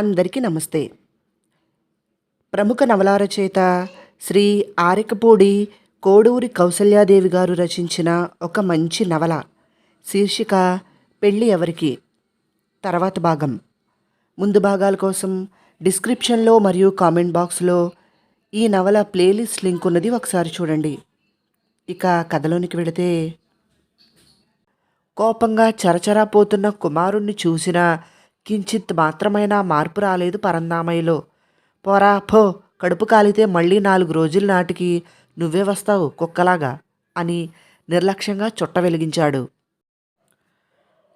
అందరికీ నమస్తే. ప్రముఖ నవల రచయిత శ్రీ ఆరికపూడి కోడూరి కౌసల్యాదేవి గారు రచించిన ఒక మంచి నవల శీర్షిక పెళ్ళి ఎవరికి? తర్వాత భాగం. ముందు భాగాల కోసం డిస్క్రిప్షన్లో మరియు కామెంట్ బాక్స్లో ఈ నవల ప్లేలిస్ట్ లింక్ ఉన్నది ఒకసారి చూడండి. ఇక కథలోనికి వెళితే కోపంగా చరచరా పోతున్న కుమారుణ్ణి చూసిన కించిత్ మాత్రమైనా మార్పు రాలేదు పరందామయ్యలో. పోరా పో కడుపు కాలితే మళ్ళీ నాలుగు రోజుల నాటికి నువ్వే వస్తావు కుక్కలాగా అని నిర్లక్ష్యంగా చుట్ట వెలిగించాడు.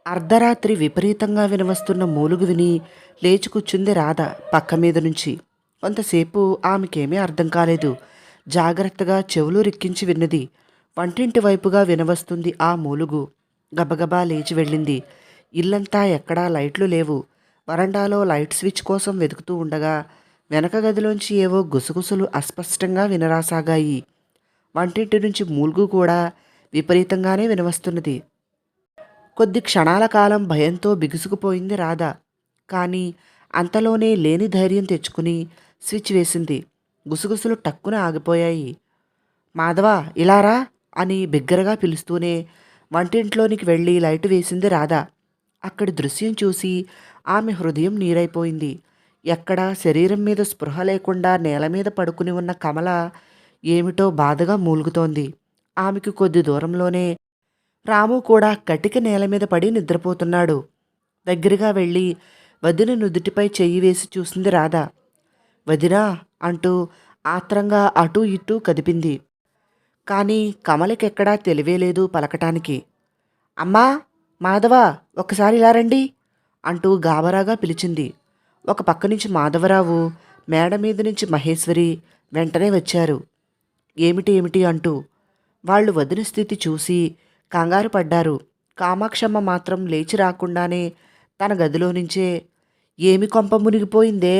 అర్ధరాత్రి విపరీతంగా వినవస్తున్న మూలుగు విని లేచి కూర్చుంది రాధ పక్క మీద నుంచి. కొంతసేపు ఆమెకేమీ అర్థం కాలేదు. జాగ్రత్తగా చెవులు రిక్కించి విన్నది. వంటింటి వైపుగా వినవస్తుంది ఆ మూలుగు. గబగబా లేచి వెళ్ళింది. ఇల్లంతా ఎక్కడా లైట్లు లేవు. వరండాలో లైట్ స్విచ్ కోసం వెతుకుతూ ఉండగా వెనక గదిలోంచి ఏవో గుసగుసలు అస్పష్టంగా వినరాసాగాయి. వంటింటి నుంచి మూలుగు కూడా విపరీతంగానే వినవస్తున్నది. కొద్ది క్షణాల కాలం భయంతో బిగుసుకుపోయింది రాధ. కానీ అంతలోనే లేని ధైర్యం తెచ్చుకుని స్విచ్ వేసింది. గుసగుసలు టక్కున ఆగిపోయాయి. మాధవ ఇలారా అని బిగ్గరగా పిలుస్తూనే వంటింట్లోనికి వెళ్ళి లైటు వేసింది రాధా. అక్కడి దృశ్యం చూసి ఆమె హృదయం నీరైపోయింది. ఎక్కడా శరీరం మీద స్పృహ లేకుండా నేల మీద పడుకుని ఉన్న కమల ఏమిటో బాధగా మూలుగుతోంది. ఆమెకు కొద్ది దూరంలోనే రాము కూడా కటిక నేల మీద పడి నిద్రపోతున్నాడు. దగ్గరగా వెళ్ళి వదిన నుదుటిపై చెయ్యి వేసి చూసింది రాధ. వదినా అంటూ ఆత్రంగా అటూ ఇటూ కదిపింది. కానీ కమలకెక్కడా తెలివేలేదు పలకటానికి. అమ్మా! మాధవ ఒకసారి ఇలా రండి అంటూ గాబరాగా పిలిచింది. ఒక పక్క నుంచి మాధవరావు మేడ మీద నుంచి మహేశ్వరి వెంటనే వచ్చారు. ఏమిటి ఏమిటి అంటూ వాళ్ళు వదిన స్థితి చూసి కంగారు పడ్డారు. కామాక్షమ్మ మాత్రం లేచి రాకుండానే తన గదిలో నుంచే ఏమి కొంప మునిగిపోయిందే?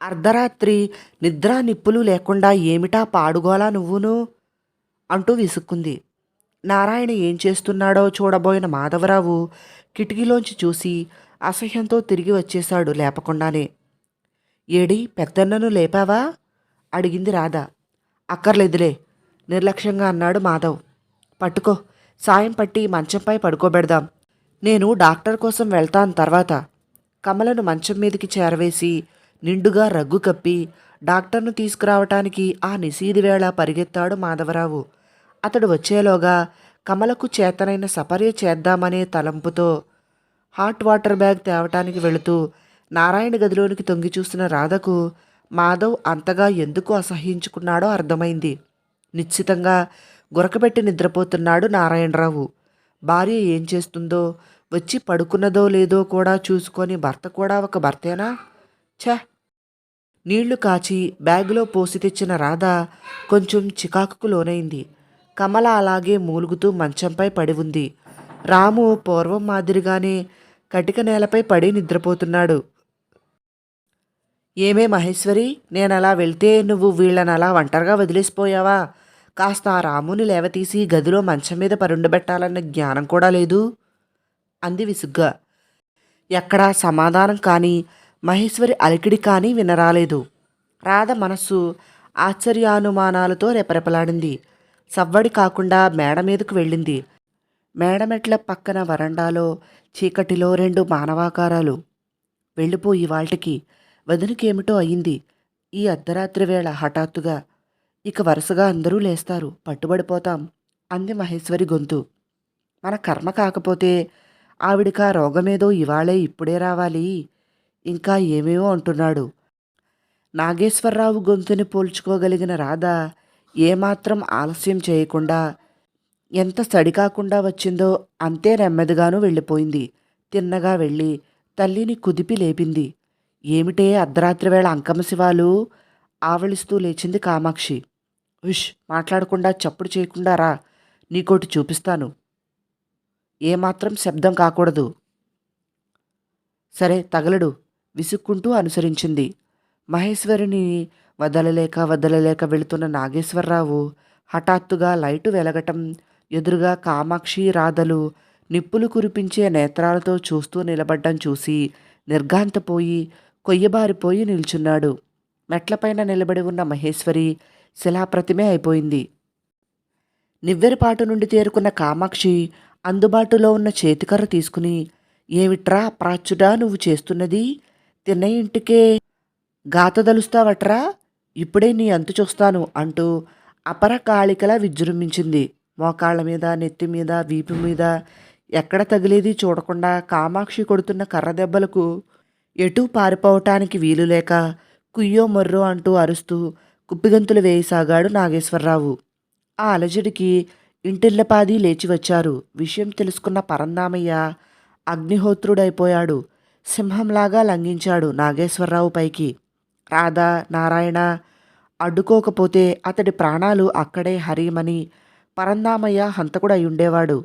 అర్ధరాత్రి నిద్ర నిప్పులు లేకుండా ఏమిటా పాడుగోలా నువ్వును? అంటూ విసుక్కుంది. నారాయణ ఏం చేస్తున్నాడో చూడబోయిన మాధవరావు కిటికీలోంచి చూసి అసహ్యంతో తిరిగి వచ్చేశాడు లేపకుండానే. ఏడి పెద్దన్నను లేపావా? అడిగింది రాధ. అక్కర్లేదులే నిర్లక్ష్యంగా అన్నాడు మాధవ్. పట్టుకో సాయం పట్టి మంచంపై పడుకోబెడదాం. నేను డాక్టర్ కోసం వెళ్తాను తర్వాత. కమలను మంచం మీదకి చేరవేసి నిండుగా రగ్గు కప్పి డాక్టర్ను తీసుకురావటానికి ఆ నిశీది వేళ పరిగెత్తాడు మాధవరావు. అతడు వచ్చేలోగా కమలకు చేతనైన సపర్య చేద్దామనే తలంపుతో హాట్ వాటర్ బ్యాగ్ తేవటానికి వెళుతూ నారాయణ గదిలోనికి తొంగి చూస్తున్న రాధకు మాధవ్ అంతగా ఎందుకు అసహ్యించుకున్నాడో అర్థమైంది. నిశ్చితంగా గురకబెట్టి నిద్రపోతున్నాడు నారాయణరావు. భార్య ఏం చేస్తుందో వచ్చి పడుకున్నదో లేదో కూడా చూసుకొని భర్త కూడా ఒక భర్తేనా? ఛ! నీళ్ళు కాచి బ్యాగులో పోసి తెచ్చిన రాధ కొంచెం చికాకుకు లోనైంది. కమల అలాగే మూలుగుతూ మంచంపై పడి ఉంది. రాము పూర్వం మాదిరిగానే కటిక నేలపై పడి నిద్రపోతున్నాడు. ఏమే మహేశ్వరి నేను అలా వెళ్తే నువ్వు వీళ్ళని అలా ఒంటరిగా వదిలేసిపోయావా? కాస్త ఆ రాముని లేవతీసి గదిలో మంచం మీద పరుండబెట్టాలన్న జ్ఞానం కూడా లేదు? అంది విసుగ్గా. ఎక్కడా సమాధానం కానీ మహేశ్వరి అలికిడి కానీ వినరాలేదు. రాధ మనస్సు ఆశ్చర్యానుమానాలతో రెపరెపలాడింది. సవ్వడి కాకుండా మేడ మీదకు వెళ్ళింది. మేడమెట్ల పక్కన వరండాలో చీకటిలో రెండు మానవాకారాలు. వెళ్ళిపోయి వాళ్ళకి వదినకేమిటో అయింది. ఈ అర్ధరాత్రి వేళ హఠాత్తుగా. ఇక వరుసగా అందరూ లేస్తారు. పట్టుబడిపోతాం. అంది మహేశ్వరి గొంతు. మన కర్మ కాకపోతే ఆవిడికా రోగమేదో ఇవాళే ఇప్పుడే రావాలి. ఇంకా ఏమేమో అంటున్నాడు. నాగేశ్వరరావు గొంతుని పోల్చుకోగలిగిన రాధ ఏమాత్రం ఆలస్యం చేయకుండా ఎంత సడి కాకుండా వచ్చిందో అంతే నెమ్మదిగానూ వెళ్ళిపోయింది. తిన్నగా వెళ్ళి తల్లిని కుదిపి లేపింది. ఏమిటే అర్ధరాత్రి వేళ అంకమశివాలు ఆవలిస్తూ లేచింది కామాక్షి. ఉష్ మాట్లాడకుండా చప్పుడు చేయకుండా రా నీకోటి చూపిస్తాను. ఏమాత్రం శబ్దం కాకూడదు. సరే తగలడు విసుక్కుంటూ అనుసరించింది. మహేశ్వరిని వదలలేక వదలలేక వెళుతున్న నాగేశ్వరరావు హఠాత్తుగా లైటు వెలగటం ఎదురుగా కామాక్షి రాధలు నిప్పులు కురిపించే నేత్రాలతో చూస్తూ నిలబడ్డం చూసి నిర్ఘాంతపోయి కొయ్యబారిపోయి నిల్చున్నాడు. మెట్లపైన నిలబడి ఉన్న మహేశ్వరి శిలాప్రతిమే అయిపోయింది. నివ్వెరపాటు నుండి తేరుకున్న కామాక్షి అందుబాటులో ఉన్న చేతికర్ర తీసుకుని ఏమిట్రా ప్రాచుడా నువ్వు చేస్తున్నది? తిన్న ఇంటికే గాతదలుస్తావట్రా? ఇప్పుడే నీ అంతు చూస్తాను అంటూ అపరకాళికలా విజృంభించింది. మోకాళ్ళ మీద నెత్తి మీద వీపు మీద ఎక్కడ తగిలేది చూడకుండా కామాక్షి కొడుతున్న కర్ర దెబ్బలకు ఎటూ పారిపోవటానికి వీలు లేక కుయ్యో మొర్రో అంటూ అరుస్తూ కుప్పిగంతులు వేయసాగాడు నాగేశ్వరరావు. ఆ అలజడికి ఇంటిల్లపాది లేచి వచ్చారు. విషయం తెలుసుకున్న పరందామయ్య అగ్నిహోత్రుడైపోయాడు. సింహంలాగా లంఘించాడు నాగేశ్వరరావు పైకి. రాధా నారాయణ అడ్డుకోకపోతే అతడి ప్రాణాలు అక్కడే హరిమని పరందామయ్య హంతకుడై ఉండేవాడు.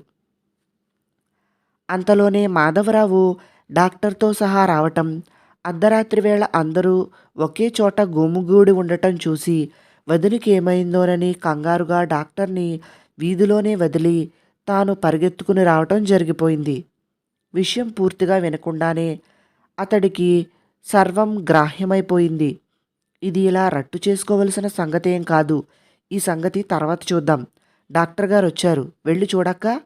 అంతలోనే మాధవరావు డాక్టర్తో సహా రావటం అర్ధరాత్రి వేళ అందరూ ఒకే చోట గోముగూడి ఉండటం చూసి వదిలికి ఏమైందోనని కంగారుగా డాక్టర్ని వీధిలోనే వదిలి తాను పరిగెత్తుకుని రావటం జరిగిపోయింది. విషయం పూర్తిగా వినకుండానే అతడికి సర్వం గ్రాహ్యమైపోయింది. ఇది ఇలా రట్టు చేసుకోవలసిన సంగతేం కాదు. ఈ సంగతి తర్వాత చూద్దాం. డాక్టర్ గారు వచ్చారు. వెళ్ళి చూడక్క?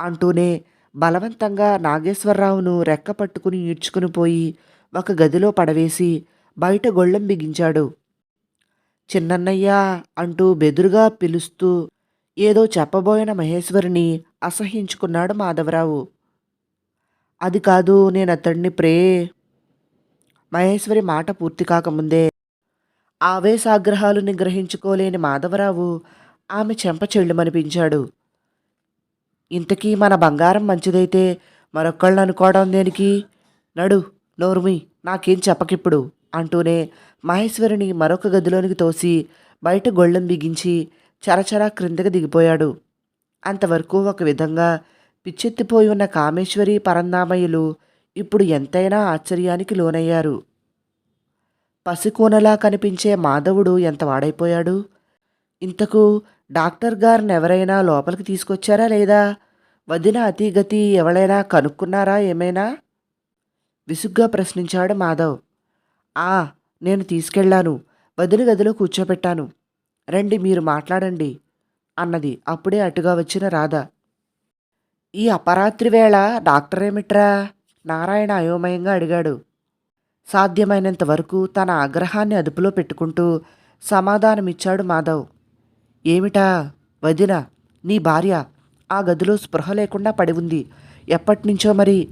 అంటూనే బలవంతంగా నాగేశ్వరరావును రెక్క పట్టుకుని ఈడ్చుకుని పోయి ఒక గదిలో పడవేసి బయట గొళ్ళెం బిగించాడు. చిన్నన్నయ్య అంటూ బెదురుగా పిలుస్తూ ఏదో చెప్పబోయిన మహేశ్వరిని అసహించుకున్నాడు మాధవరావు. అది కాదు నేను అతడిని ప్రే మహేశ్వరి మాట పూర్తి కాకముందే ఆవేశాగ్రహాలు నిగ్రహించుకోలేని మాధవరావు ఆమె చెంప చెళ్ళుమనిపించాడు. ఇంతకీ మన బంగారం మంచిదైతే మరొక్కళ్ళు అనుకోవడం దేనికి? నడు నోర్మి నాకేం చెప్పకిప్పుడు అంటూనే మహేశ్వరిని మరొక గదిలోనికి తోసి బయట గొళ్ళెం బిగించి చరచరా క్రిందకి దిగిపోయాడు. అంతవరకు ఒక విధంగా పిచ్చెత్తిపోయి ఉన్న కామేశ్వరి పరందామయ్యలు ఇప్పుడు ఎంతైనా ఆశ్చర్యానికి లోనయ్యారు. పసికోనలా కనిపించే మాధవుడు ఎంత వాడైపోయాడు? ఇంతకు డాక్టర్ గారిని ఎవరైనా లోపలికి తీసుకొచ్చారా లేదా? వదిన అతిగతి ఎవరైనా కనుక్కున్నారా ఏమైనా? విసుగ్గా ప్రశ్నించాడు మాధవ్. ఆ నేను తీసుకెళ్ళాను. వదిన గదిలో కూర్చోబెట్టాను రండి మీరు మాట్లాడండి అన్నది. అప్పుడే అటుగా వచ్చిన రాధ. ఈ అపరాత్రి వేళ డాక్టర్ ఏమిట్రా? నారాయణ అయోమయంగా అడిగాడు. సాధ్యమైనంత వరకు తన ఆగ్రహాన్ని అదుపులో పెట్టుకుంటూ సమాధానమిచ్చాడు మాధవ్. ఏమిటా? వదిన నీ భార్య ఆ గదిలో స్పృహ లేకుండా పడి ఉంది. ఎప్పటినుంచో మరి?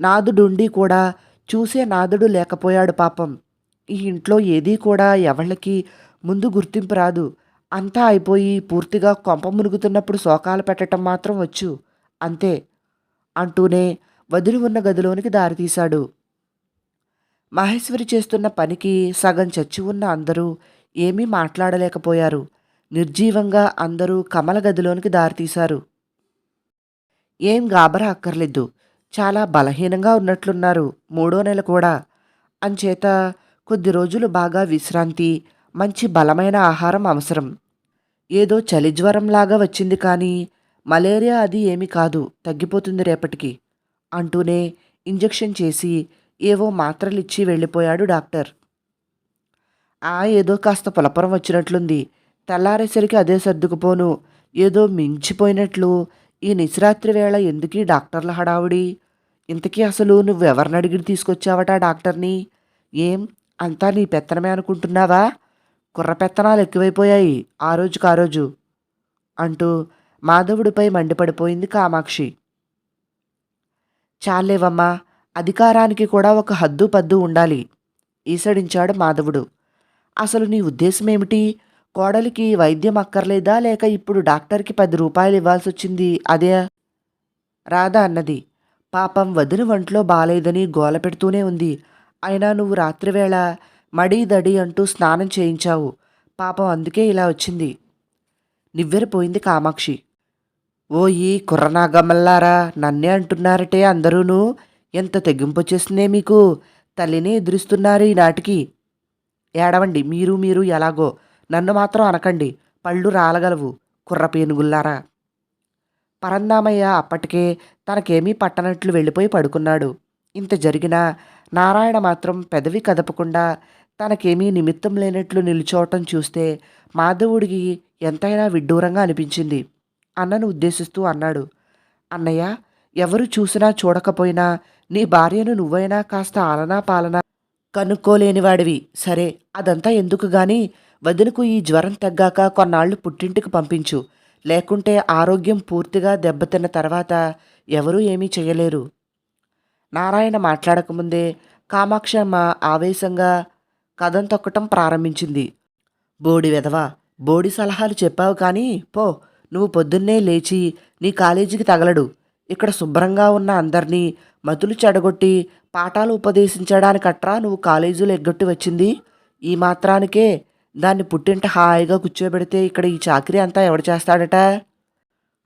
నాదుడుండి కూడా చూసే నాదుడు లేకపోయాడు పాపం. ఈ ఇంట్లో ఏదీ కూడా ఎవళ్ళకి ముందు గుర్తింపు రాదు. అంతా అయిపోయి పూర్తిగా కొంప మునుగుతున్నప్పుడు శోకాలు పెట్టడం మాత్రం వచ్చు. అంతే అంటూనే వదిలి ఉన్న గదిలోనికి దారితీశాడు. మహేశ్వరి చేస్తున్న పనికి సగం చచ్చి ఉన్న అందరూ ఏమీ మాట్లాడలేకపోయారు. నిర్జీవంగా అందరూ కమల గదిలోనికి దారితీశారు. ఏం గాబరా అక్కర్లేదు. చాలా బలహీనంగా ఉన్నట్లున్నారు మూడో నెల కూడా. అంచేత కొద్ది రోజులు బాగా విశ్రాంతి మంచి బలమైన ఆహారం అవసరం. ఏదో చలిజ్వరంలాగా వచ్చింది కానీ మలేరియా అది ఏమీ కాదు. తగ్గిపోతుంది రేపటికి. అంటూనే ఇంజెక్షన్ చేసి ఏవో మాత్రలిచ్చి వెళ్ళిపోయాడు డాక్టర్. ఆ ఏదో కాస్త పులపరం వచ్చినట్లుంది. తెల్లారేసరికి అదే సర్దుకుపోను. ఏదో మించిపోయినట్లు ఈ నిశరాత్రి వేళ ఎందుకీ డాక్టర్ల హడావుడి? ఇంతకీ అసలు నువ్వెవరిని అడిగి తీసుకొచ్చావట డాక్టర్ని? ఏం? అంతా నీ పెత్తనమే అనుకుంటున్నావా? కుర్ర పెత్తనాలు ఎక్కువైపోయాయి ఆ రోజుకు ఆ రోజు అంటూ మాధవుడిపై మండిపడిపోయింది కామాక్షి. చాలేవమ్మా అధికారానికి కూడా ఒక హద్దు పద్దు ఉండాలి. ఈసడించాడు మాధవుడు. అసలు నీ ఉద్దేశం ఏమిటి కోడలికి వైద్యం అక్కర్లేదా? లేక ఇప్పుడు డాక్టర్కి పది రూపాయలు ఇవ్వాల్సి వచ్చింది అదే? రాధా అన్నది. పాపం వదిన వంట్లో బాలేదని గోల పెడుతూనే ఉంది. అయినా నువ్వు రాత్రివేళ మడి దడి అంటూ స్నానం చేయించావు. పాపం అందుకే ఇలా వచ్చింది. నివ్వెరపోయింది కామాక్షి. ఓ ఈ కుర్రనాగమ్మల్లారా నన్నే అంటున్నారటే అందరూను. ఎంత వచ్చేసిందే మీకు? తల్లిని ఎదురిస్తున్నారు ఈనాటికి. ఏడవండి మీరు మీరు ఎలాగో. నన్ను మాత్రం అనకండి పళ్ళు రాలగలవు కుర్ర పేనుగుల్లారా. పరందామయ్య అప్పటికే తనకేమీ పట్టనట్లు వెళ్ళిపోయి పడుకున్నాడు. ఇంత జరిగినా నారాయణ మాత్రం పెదవి కదపకుండా తనకేమీ నిమిత్తం లేనట్లు నిల్చోవటం చూస్తే మాధవుడికి ఎంతైనా విడ్డూరంగా అనిపించింది. అన్నను ఉద్దేశిస్తూ అన్నాడు. అన్నయ్య ఎవరు చూసినా చూడకపోయినా నీ భార్యను నువ్వైనా కాస్త ఆలనా పాలనా కనుక్కోలేనివాడివి. సరే అదంతా ఎందుకు గాని వదినకు ఈ జ్వరం తగ్గాక కొన్నాళ్ళు పుట్టింటికి పంపించు. లేకుంటే ఆరోగ్యం పూర్తిగా దెబ్బతిన్న తర్వాత ఎవరూ ఏమీ చేయలేరు నారాయణ మాట్లాడకముందే కామాక్షమ్మ ఆవేశంగా కథం తొక్కటం ప్రారంభించింది. బోడి వెధవా బోడి సలహాలు చెప్పావు కానీ పో నువ్వు పొద్దున్నే లేచి నీ కాలేజీకి తగలడు. ఇక్కడ శుభ్రంగా ఉన్న అందరినీ మతులు చెడగొట్టి పాఠాలు ఉపదేశించడానికట్రా నువ్వు కాలేజీలో ఎగ్గొట్టి వచ్చింది? ఈ మాత్రానికే దాన్ని పుట్టింట హాయిగా కూర్చోబెడితే ఇక్కడ ఈ చాకరీ అంతా ఎవడు చేస్తాడట?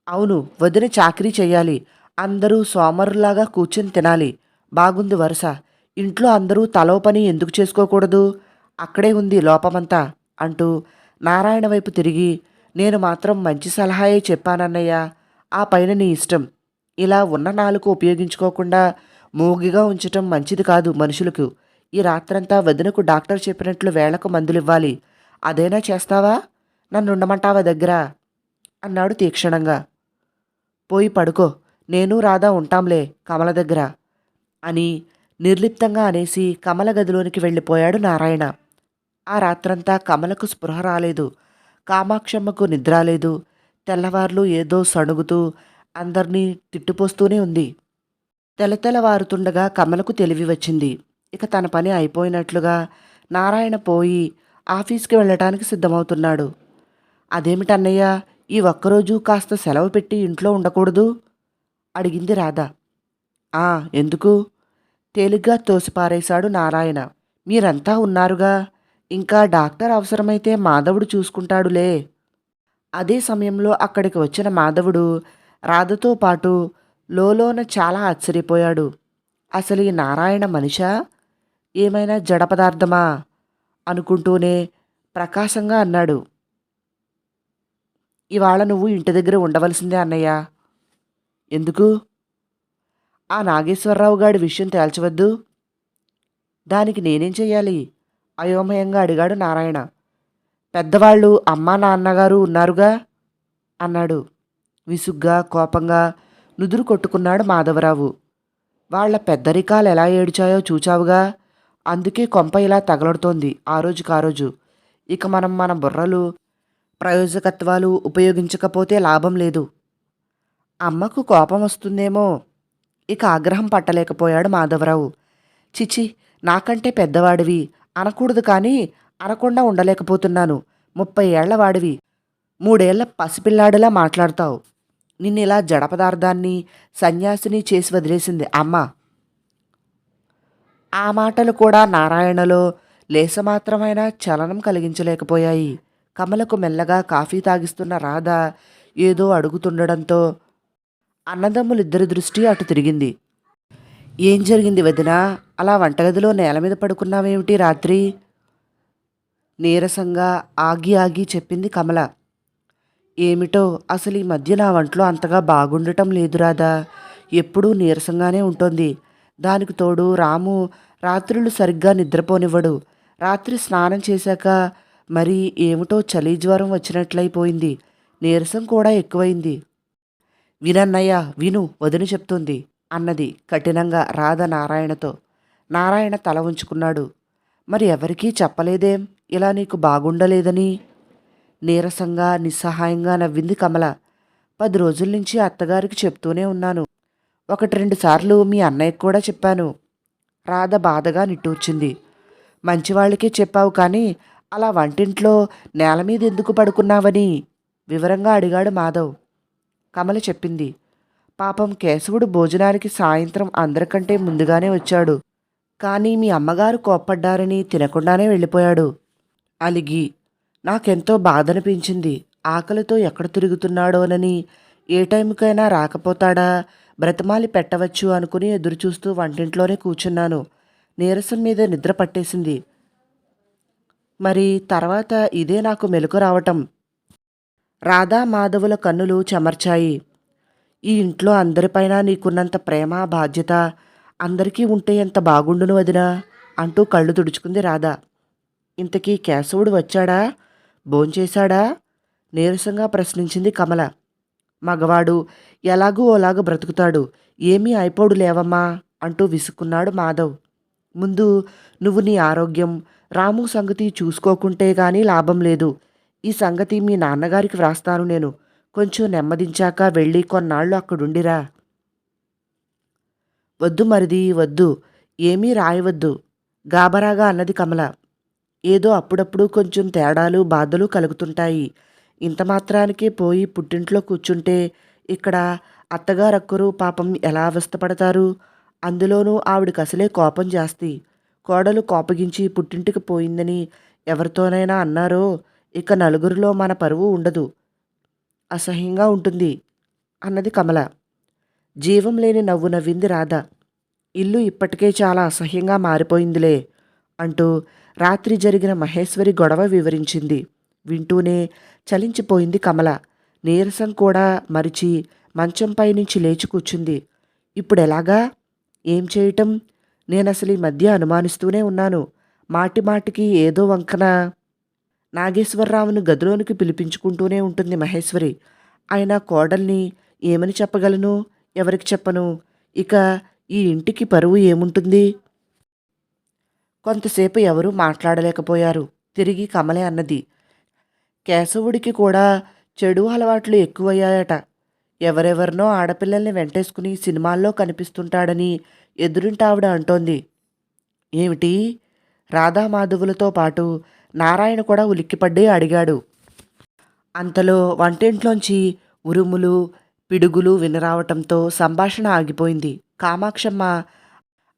అవును వదిన చాకరీ చేయాలి అందరూ సోమరులాగా కూర్చుని తినాలి. బాగుంది వరుస. ఇంట్లో అందరూ తలో పని ఎందుకు చేసుకోకూడదు? అక్కడే ఉంది లోపమంతా అంటూ నారాయణ వైపు తిరిగి నేను మాత్రం మంచి సలహాయే చెప్పానన్నయ్య. ఆ పైన నీ ఇష్టం. ఇలా ఉన్న నాలుగు ఉపయోగించుకోకుండా మూగిగా ఉంచటం మంచిది కాదు మనుషులకు. ఈ రాత్రంతా వదినకు డాక్టర్ చెప్పినట్లు వేళకు మందులివ్వాలి. అదేనా చేస్తావా? నన్ను ఉండమంటావా దగ్గర? అన్నాడు తీక్షణంగా. పోయి పడుకో. నేను రాధా ఉంటాంలే కమల దగ్గర అని నిర్లిప్తంగా అనేసి కమల గదిలోనికి వెళ్ళిపోయాడు నారాయణ. ఆ రాత్రంతా కమలకు స్పృహ రాలేదు. కామాక్షమ్మకు నిద్ర లేదు. తెల్లవార్లు ఏదో సణుగుతూ అందర్నీ తిట్టుపోస్తూనే ఉంది. తెలతెలవారుతుండగా కమలకు తెలివి వచ్చింది. ఇక తన పని అయిపోయినట్లుగా నారాయణ పోయి ఆఫీస్కి వెళ్ళటానికి సిద్ధమవుతున్నాడు. అదేమిటన్నయ్య ఈ ఒక్కరోజు కాస్త సెలవు పెట్టి ఇంట్లో ఉండకూడదు? అడిగింది రాధ. ఆ ఎందుకు? తేలిగ్గా తోసిపారేశాడు నారాయణ. మీరంతా ఉన్నారుగా? ఇంకా డాక్టర్ అవసరమైతే మాధవుడు చూసుకుంటాడులే. అదే సమయంలో అక్కడికి వచ్చిన మాధవుడు రాధతో పాటు లోలోన చాలా ఆశ్చర్యపోయాడు. అసలు ఈ నారాయణ మనిషా? ఏమైనా జడ పదార్థమా? అనుకుంటూనే ప్రకాశంగా అన్నాడు. ఇవాళ నువ్వు ఇంటి దగ్గర ఉండవలసిందే అన్నయ్య. ఎందుకు? ఆ నాగేశ్వరరావు గాడి విషయం తేల్చవద్దు. దానికి నేనేం చెయ్యాలి? అయోమయంగా అడిగాడు నారాయణ. పెద్దవాళ్ళు అమ్మా నాన్నగారు ఉన్నారుగా? అన్నాడు. విసుగ్గా కోపంగా నుదురు కొట్టుకున్నాడు మాధవరావు. వాళ్ళ పెద్దరికాలు ఎలా ఏడ్చాయో చూచావుగా. అందుకే కొంప ఇలా తగలడుతోంది ఆ రోజుకి ఆ రోజు. ఇక మనం మన బుర్రలు ప్రయోజకత్వాలు ఉపయోగించకపోతే లాభం లేదు. అమ్మకు కోపం వస్తుందేమో. ఇక ఆగ్రహం పట్టలేకపోయాడు మాధవరావు. చిచి నాకంటే పెద్దవాడివి. అనకూడదు కానీ అనకుండా ఉండలేకపోతున్నాను. ముప్పై ఏళ్ళవాడివి మూడేళ్ళ పసిపిల్లాడిలా మాట్లాడతావు. నిన్నిలా జడ పదార్థాన్ని సన్యాసిని చేసి వదిలేసింది అమ్మ. ఆ మాటలు కూడా నారాయణలో లేసమాత్రమైన చలనం కలిగించలేకపోయాయి. కమలకు మెల్లగా కాఫీ తాగిస్తున్న రాధ ఏదో అడుగుతుండడంతో అన్నదమ్ములిద్దరి దృష్టి అటు తిరిగింది. ఏం జరిగింది వదినా? అలా వంటగదిలో నేల మీద పడుకున్నావేమిటి రాత్రి? నీరసంగా ఆగి ఆగి చెప్పింది కమల. ఏమిటో అసలు ఈ మధ్య నా వంటలో అంతగా బాగుండటం లేదు రాదా ఎప్పుడూ నీరసంగానే ఉంటుంది. దానికి తోడు రాము రాత్రులు సరిగ్గా నిద్రపోనివ్వడు. రాత్రి స్నానం చేశాక మరి ఏమిటో చలి జ్వరం వచ్చినట్లయిపోయింది. నీరసం కూడా ఎక్కువైంది. వినన్నయ్య విను వదిన చెప్తుంది అన్నది కఠినంగా రాధ నారాయణతో. నారాయణ తల ఉంచుకున్నాడు. మరి ఎవరికీ చెప్పలేదేం? ఇలా నీకు బాగుండలేదని? నీరసంగా నిస్సహాయంగా నవ్వింది కమల. పది రోజుల నుంచి అత్తగారికి చెప్తూనే ఉన్నాను. ఒకటి రెండు సార్లు మీ అన్నయ్యకు కూడా చెప్పాను. రాధ బాధగా నిట్టూర్చింది. మంచివాళ్ళకే చెప్పావు కానీ అలా వంటింట్లో నేల మీద ఎందుకు పడుకున్నావని? వివరంగా అడిగాడు మాధవ్. కమల చెప్పింది. పాపం కేశవుడు భోజనానికి సాయంత్రం అందరికంటే ముందుగానే వచ్చాడు. కానీ మీ అమ్మగారు కోప్పడ్డారని తినకుండానే వెళ్ళిపోయాడు. అలిగి నాకెంతో బాధనిపించింది. ఆకలితో ఎక్కడ తిరుగుతున్నాడోనని ఏ టైంకైనా రాకపోతాడా బ్రతమాలి పెట్టవచ్చు అనుకుని ఎదురుచూస్తూ వంటింట్లోనే కూర్చున్నాను. నీరసం మీద నిద్ర పట్టేసింది. మరి తర్వాత ఇదే నాకు మెలకు రావటం. రాధా మాధవుల కన్నులు చెమర్చాయి. ఈ ఇంట్లో అందరిపైన నీకున్నంత ప్రేమ బాధ్యత అందరికీ ఉంటే ఎంత బాగుండును వదినా? అంటూ కళ్ళు తుడుచుకుంది రాధ. ఇంతకీ కేశవుడు వచ్చాడా? భోంచేశాడా? నీరసంగా ప్రశ్నించింది కమల. మగవాడు ఎలాగూ ఓలాగ బ్రతుకుతాడు. ఏమీ అయిపోడు లేవమ్మా అంటూ విసుక్కున్నాడు మాధవ్. ముందు నువ్వు నీ ఆరోగ్యం రాము సంగతి చూసుకోకుంటే గానీ లాభం లేదు. ఈ సంగతి మీ నాన్నగారికి వ్రాస్తాను నేను. కొంచెం నెమ్మదించాక వెళ్ళి కొన్నాళ్ళు అక్కడుండిరా. వద్దు మరిది వద్దు. ఏమీ రాయవద్దు. గాబరాగా అన్నది కమల. ఏదో అప్పుడప్పుడు కొంచెం తేడాలు బాధలు కలుగుతుంటాయి. ఇంత మాత్రానికే పోయి పుట్టింట్లో కూర్చుంటే ఇక్కడ అత్తగారక్కరు పాపం ఎలా అవస్థపడతారు? అందులోనూ ఆవిడకి అసలే కోపం జాస్తి. కోడలు కోపగించి పుట్టింటికి పోయిందని ఎవరితోనైనా అన్నారో ఇక నలుగురిలో మన పరువు ఉండదు. అసహ్యంగా ఉంటుంది అన్నది కమల. జీవం లేని నవ్వు నవ్వింది రాధ. ఇల్లు ఇప్పటికే చాలా అసహ్యంగా మారిపోయిందిలే అంటూ రాత్రి జరిగిన మహేశ్వరి గొడవ వివరించింది. వింటూనే చలించిపోయింది కమల. నీరసం కూడా మరిచి మంచంపై నుంచి లేచి కూర్చుంది. ఇప్పుడెలాగా ఏం చేయటం? నేనసలు ఈ మధ్య అనుమానిస్తూనే ఉన్నాను. మాటి మాటికి ఏదో వంకన నాగేశ్వరరావును గదిలోనికి పిలిపించుకుంటూనే ఉంటుంది మహేశ్వరి. ఆయన కోడల్ని ఏమని చెప్పగలను? ఎవరికి చెప్పను? ఇక ఈ ఇంటికి పరువు ఏముంటుంది? కొంతసేపు ఎవరూ మాట్లాడలేకపోయారు. తిరిగి కమలే అన్నది. కేశవుడికి కూడా చెడు అలవాట్లు ఎక్కువయ్యాయట. ఎవరెవరినో ఆడపిల్లల్ని వెంటేసుకుని సినిమాల్లో కనిపిస్తుంటాడని ఎదురింటావిడ అంటోంది. ఏమిటి? రాధామాధవులతో పాటు నారాయణ కూడా ఉలిక్కిపడ్డి అడిగాడు. అంతలో వంటింట్లోంచి ఉరుములు పిడుగులు వినరావటంతో సంభాషణ ఆగిపోయింది. కామాక్షమ్మ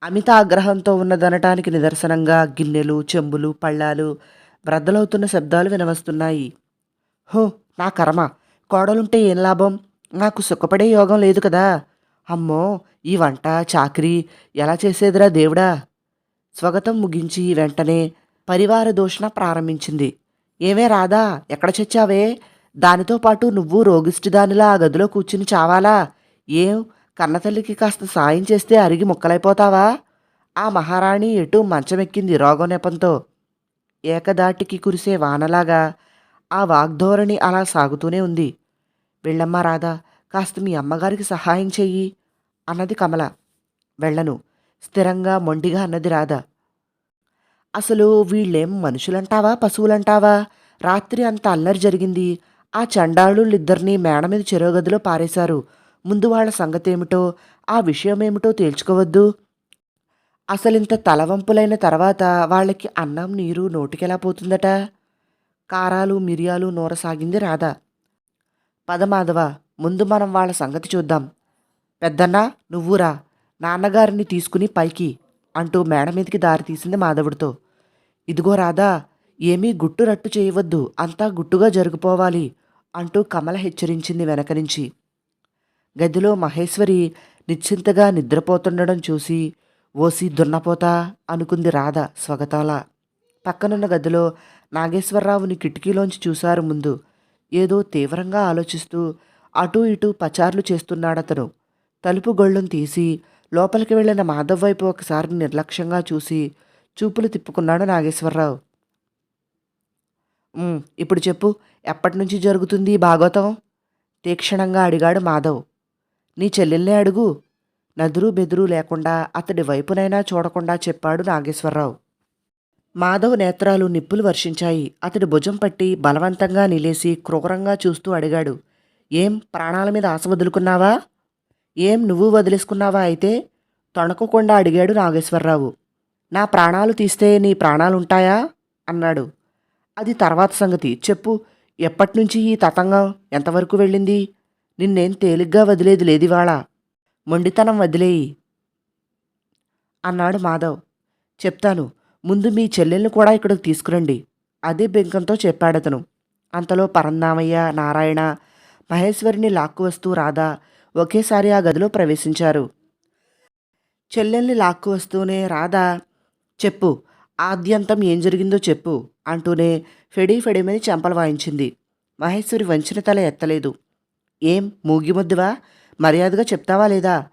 అమిత ఆగ్రహంతో ఉన్నదనటానికి నిదర్శనంగా గిన్నెలు చెంబులు పళ్ళాలు వ్రద్దలవుతున్న శబ్దాలు వినవస్తున్నాయి. హో నా కర్మ. కోడలుంటే ఏం లాభం? నాకు సుఖపడే యోగం లేదు కదా. అమ్మో ఈ వంట చాకరీ ఎలా చేసేదిరా దేవుడా? స్వగతం ముగించి వెంటనే పరివార దూషణ ప్రారంభించింది. ఏమే రాదా ఎక్కడ చచ్చావే? దానితో పాటు నువ్వు రోగిష్టిదానిలా ఆ గదిలో కూర్చుని చావాలా? ఏం? కన్నతల్లికి కాస్త సాయం చేస్తే అరిగి ముక్కలైపోతావా? ఆ మహారాణి ఎటు మంచమెక్కింది రోగం నెపంతో. ఏకదాటికి కురిసే వానలాగా ఆ వాగ్ధోరణి అలా సాగుతూనే ఉంది. వెళ్ళమ్మా రాధా కాస్త మీ అమ్మగారికి సహాయం చెయ్యి అన్నది కమల. వెళ్ళను స్థిరంగా మొండిగా అన్నది రాధ. అసలు వీళ్ళేం మనుషులంటావా పశువులంటావా? రాత్రి అంత అల్లరి జరిగింది. ఆ చండాళులిద్దరినీ మేడ మీద చెరోగదిలో పారేశారు. ముందు వాళ్ళ సంగతేమిటో ఆ విషయమేమిటో తేల్చుకోవద్దు. అసలింత తలవంపులైన తర్వాత వాళ్ళకి అన్నం నీరు నోటికెలా పోతుందట? కారాలు మిరియాలు నూరసాగింది రాధా. పదమాధవ ముందు మనం వాళ్ళ సంగతి చూద్దాం. పెద్దన్న నువ్వురా నాన్నగారిని తీసుకుని పైకి అంటూ మేడ మీదకి దారి తీసింది మాధవుడితో. ఇదిగో రాధా ఏమీ గుట్టు రట్టు చేయవద్దు. అంతా గుట్టుగా జరిగిపోవాలి. అంటూ కమల హెచ్చరించింది వెనక నుంచి. గదిలో మహేశ్వరి నిశ్చింతగా నిద్రపోతుండడం చూసి ఓసి దున్నపోతా అనుకుంది రాధ స్వగతాల. పక్కనున్న గదిలో నాగేశ్వరరావుని కిటికీలోంచి చూశారు ముందు. ఏదో తీవ్రంగా ఆలోచిస్తూ అటూ ఇటూ పచార్లు చేస్తున్నాడతను. తలుపు గొళ్ళం తీసి లోపలికి వెళ్ళిన మాధవ్ వైపు ఒకసారి నిర్లక్ష్యంగా చూసి చూపులు తిప్పుకున్నాడు నాగేశ్వరరావు. ఇప్పుడు చెప్పు ఎప్పటి నుంచి జరుగుతుంది ఈ భాగవతం? తీక్షణంగా అడిగాడు మాధవ్. నీ చెల్లెల్నే అడుగు. నదురు బెదురు లేకుండా అతడి వైపునైనా చూడకుండా చెప్పాడు నాగేశ్వరరావు. మాధవ్ నేత్రాలు నిప్పులు వర్షించాయి. అతడి భుజం పట్టి బలవంతంగా నిలేసి క్రూరంగా చూస్తూ అడిగాడు. ఏం ప్రాణాల మీద ఆశ వదులుకున్నావా? ఏం నువ్వు వదిలేసుకున్నావా అయితే? తొణకకుండా అడిగాడు నాగేశ్వరరావు. నా ప్రాణాలు తీస్తే నీ ప్రాణాలుంటాయా? అన్నాడు. అది తర్వాత సంగతి. చెప్పు. ఎప్పటినుంచి ఈ తతంగం ఎంతవరకు వెళ్ళింది? నిన్నేం తేలిగ్గా వదిలేది లేదివాళ మొండితనం వదిలేయి. అన్నాడు మాధవ్. చెప్తాను. ముందు మీ చెల్లెల్ని కూడా ఇక్కడికి తీసుకురండి. అదే బెంకంతో చెప్పాడతను. అంతలో పరందామయ్య నారాయణ మహేశ్వరిని లాక్కు వస్తూ రాధా ఒకేసారి ఆ గదిలో ప్రవేశించారు. చెల్లెల్ని లాక్కు వస్తూనే రాధా చెప్పు. ఆద్యంతం ఏం జరిగిందో చెప్పు అంటూనే ఫెడీ ఫెడీమని చెంపలు వాయించింది. మహేశ్వరి వంచిన తల ఎత్తలేదు. ఏం మూగిముద్దువా? మర్యాదగా చెప్తావా లేదా?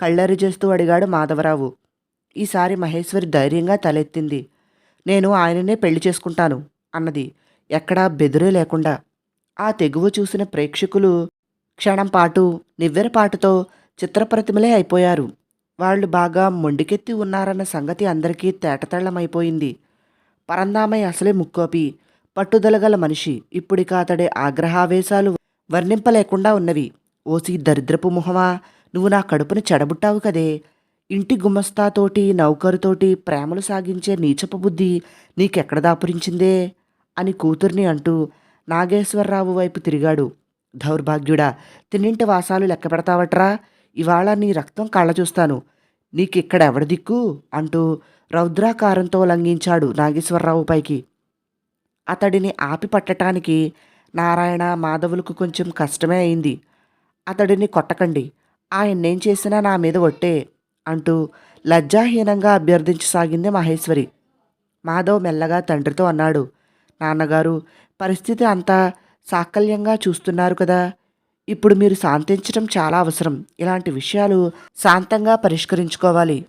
కళ్ళరి చేస్తూ అడిగాడు మాధవరావు. ఈసారి మహేశ్వరి ధైర్యంగా తలెత్తింది. నేను ఆయననే పెళ్ళి చేసుకుంటాను అన్నది. ఎక్కడా బెదిరే లేకుండా. ఆ తెగువ చూసిన ప్రేక్షకులు క్షణం పాటు నివ్వెరపాటుతో చిత్రప్రతిమలే అయిపోయారు. వాళ్ళు బాగా మొండికెత్తి ఉన్నారన్న సంగతి అందరికీ తేటతెళ్ళమైపోయింది పరందామయ్య అసలే ముక్కోపి. పట్టుదలగల మనిషి. ఇప్పుడిక అతడి ఆగ్రహావేశాలు వర్ణింపలేకుండా ఉన్నవి. ఓసి దరిద్రపు మొహమా. నువ్వు నా కడుపుని చెడబుట్టావు కదే. ఇంటి గుమస్తాతోటి నౌకరుతోటి ప్రేమలు సాగించే నీచపు బుద్ధి నీకెక్కడ దాపురించిందే? అని కూతుర్ని అంటూ నాగేశ్వరరావు వైపు తిరిగాడు. దౌర్భాగ్యుడా తిన్నింటి వాసాలు లెక్క పెడతావట్రా ఇవాళ నీ రక్తం కళ్ళ చూస్తాను. నీకిక్కడ ఎవడి దిక్కు? అంటూ రౌద్రాకారంతో లంఘించాడు నాగేశ్వరరావు పైకి. అతడిని ఆపి పట్టటానికి నారాయణ మాధవులకు కొంచెం కష్టమే అయింది. అతడిని కొట్టకండి. ఆయన్నేం చేసినా నా మీద ఒట్టే అంటూ లజ్జాహీనంగా అభ్యర్థించసాగింది మహేశ్వరి. మాధవ్ మెల్లగా తండ్రితో అన్నాడు. నాన్నగారు పరిస్థితి అంతా సాకల్యంగా చూస్తున్నారు కదా. ఇప్పుడు మీరు శాంతించడం చాలా అవసరం. ఇలాంటి విషయాలు శాంతంగా పరిష్కరించుకోవాలి.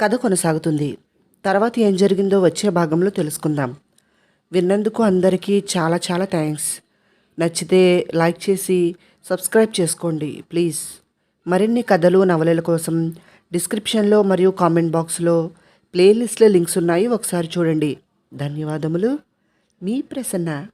కథ కొనసాగుతుంది. తర్వాత ఏం జరిగిందో వచ్చే భాగంలో తెలుసుకుందాం. విన్నందుకు అందరికీ చాలా చాలా థ్యాంక్స్. నచ్చితే లైక్ చేసి సబ్స్క్రైబ్ చేసుకోండి ప్లీజ్. మరిన్ని కథలు నవలల కోసం డిస్క్రిప్షన్లో మరియు కామెంట్ బాక్స్లో ప్లేలిస్ట్లో లింక్స్ ఉన్నాయి. ఒకసారి చూడండి. ధన్యవాదములు. మీ ప్రసన్న.